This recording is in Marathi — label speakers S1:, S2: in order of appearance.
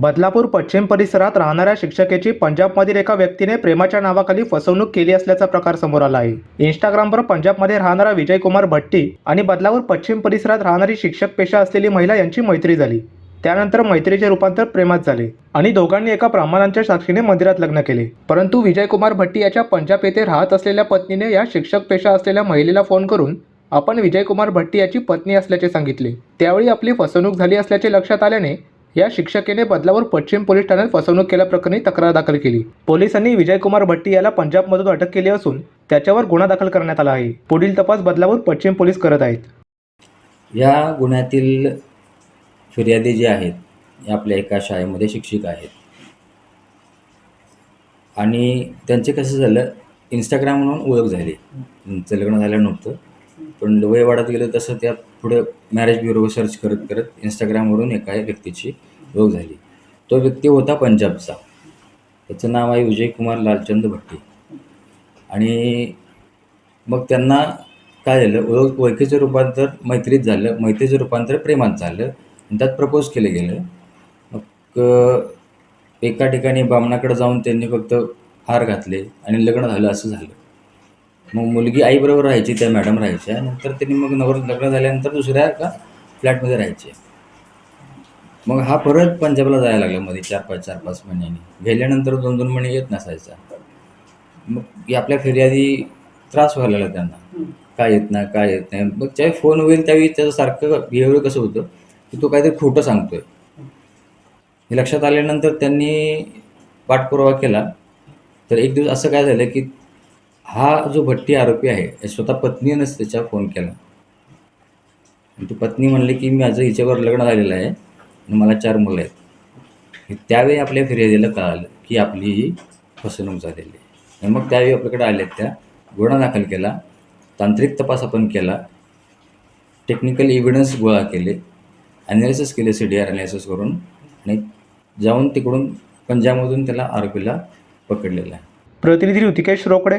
S1: बदलापूर पश्चिम परिसरात राहणाऱ्या शिक्षकेची पंजाबमधील एका व्यक्तीने प्रेमाच्या नावाखाली फसवणूक केली असल्याचा प्रकार समोर आला आहे. इंस्टाग्रामवर पंजाबमध्ये राहणारा विजय कुमार भट्टी आणि बदलापूर पश्चिम परिसरात राहणारी शिक्षक पेशा असलेली महिला यांची मैत्री झाली. त्यानंतर मैत्रीचे रूपांतर प्रेमात झाले आणि दोघांनी एका ब्राह्मणांच्या साक्षीने मंदिरात लग्न केले. परंतु विजय कुमार भट्टी याच्या पंजाब येथे राहत असलेल्या पत्नीने या शिक्षक पेशा असलेल्या महिलेला फोन करून आपण विजय कुमार भट्टी याची पत्नी असल्याचे सांगितले. त्यावेळी आपली फसवणूक झाली असल्याचे लक्षात आल्याने या शिक्षकेने बदलावर पश्चिम पोलीस ठाण्यात फसवणूक केल्याप्रकरणी तक्रार दाखल केली. पोलिसांनी विजयकुमार भट्टी याला पंजाबमधून अटक केली असून त्याच्यावर गुन्हा दाखल करण्यात आला आहे. पुढील तपास बदलावर पश्चिम पोलीस करत आहेत.
S2: या गुन्ह्यातील फिर्यादी जे आहेत हे आपल्या एका शाळेमध्ये शिक्षिक आहेत. आणि त्यांचे कसं झालं इंस्टाग्राम म्हणून ओळख झाली. त्यांचं लग्न झालं नव्हतं पण वय वाढत गेलं तसं त्या पुढं मॅरेज ब्युरोवर सर्च करत करत इंस्टाग्रामवरून एका व्यक्तीची ओळख झाली. तो व्यक्ती होता पंजाबचा. त्याचं नाव आहे विजय कुमार लालचंद भट्टी. आणि मग त्यांना काय झालं ओळख ओळखीचं रूपांतर मैत्रीत झालं मैत्रीचं रूपांतर प्रेमात झालं आणि त्यात प्रपोज केलं गेलं. मग एका ठिकाणी बामणाकडे जाऊन त्यांनी फक्त हार घातले आणि लग्न झालं असं झालं. मग मुलगी आईबरोबर राहायची त्या मॅडम राहायच्या नंतर त्यांनी मग नवर लग्न झाल्यानंतर दुसऱ्या एका फ्लॅटमध्ये राहायचे. मग हा परत पंजाबला जायला लागला मध्ये चार पाच चार पाच महिन्यांनी. गेल्यानंतर दोन दोन महिने येत नसायचा. मग आपल्या फिर्यादी त्रास व्हायला लागला त्यांना. काय येत नाही काय येत नाही. मग ज्यावेळी फोन होईल त्यावेळी त्याचं सारखं बिहेवियर कसं होतं की तो काहीतरी खोटं सांगतोय. हे लक्षात आल्यानंतर त्यांनी पाठपुरावा केला. तर एक दिवस असं काय झालं की हा जो भट्टी आरोपी आहे स्वतः पत्नीनंच त्याच्या फोन केला. आणि ती पत्नी म्हणली की माझं हिच्यावर लग्न झालेलं आहे आणि मला चार मुलं आहेत. त्यावेळी आपल्या फिर्यादीला कळालं की आपली ही फसवणूक झालेली आहे. आणि मग त्यावेळी आपल्याकडे आल्या त्या गुन्हा दाखल केला तांत्रिक तपास आपण केला टेक्निकल एव्हिडन्स गोळा केले ॲनालिसिस केले सी डी आर ॲनालिसिस करून आणि जाऊन तिकडून पंजाबमधून त्याला आरोपीला पकडलेला आहे.
S1: प्रतिनिधी ऋतिकेश रोकडे.